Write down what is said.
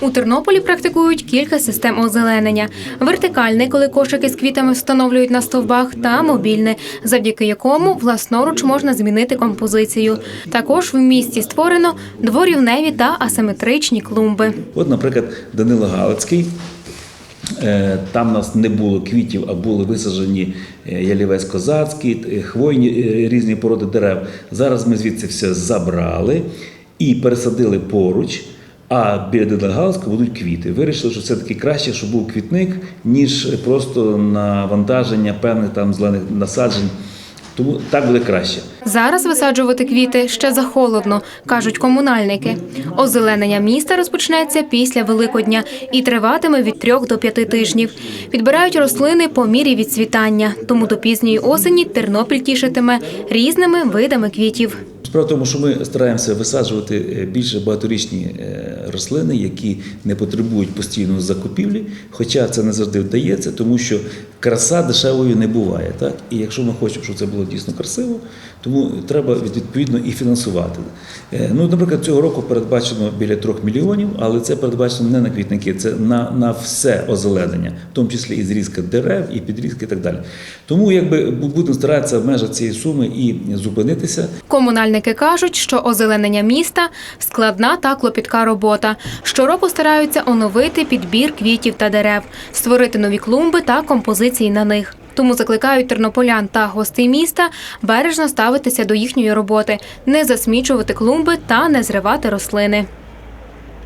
У Тернополі практикують кілька систем озеленення: вертикальний, коли кошики з квітами встановлюють на стовбах, та мобільне, завдяки якому власноруч можна змінити композицію. Також в місті створено дворівневі та асиметричні клумби. От, наприклад, Данило Галицький. Е, Там нас не було квітів, а були висаджені е, ялівець козацький, е, хвойні різні породи дерев. Зараз ми звідси все забрали і пересадили поруч. А біля Галицького будуть квіти. Вирішили, що все-таки краще, щоб був квітник, ніж просто навантаження певних там зелених насаджень. Тому так буде краще. Зараз висаджувати квіти ще захолодно, кажуть комунальники. Озеленення міста розпочнеться після Великодня і триватиме від трьох до п'яти тижнів. Підбирають рослини по мірі відцвітання, тому до пізньої осені Тернопіль тішитиме різними видами квітів. Справа в тому, що ми стараємося висаджувати е, більше багаторічні е, рослини, які не потребують постійної закупівлі, хоча це не завжди вдається, тому що краса дешевою не буває. Так? І якщо ми хочемо, щоб це було дійсно красиво, тому треба відповідно і фінансувати. Е, Ну, наприклад, цього року передбачено біля трьох мільйонів, але це передбачено не на квітники, це на, на все озеленення, в тому числі і зрізка дерев, і підрізки, і так далі. Тому якби будемо старатися в межах цієї суми і зупинитися. Комунальники кажуть, що озеленення міста складна та клопітка робота. Щороку стараються оновити підбір квітів та дерев, створити нові клумби та композиції на них. Тому закликають тернополян та гостей міста бережно ставитися до їхньої роботи, не засмічувати клумби та не зривати рослини.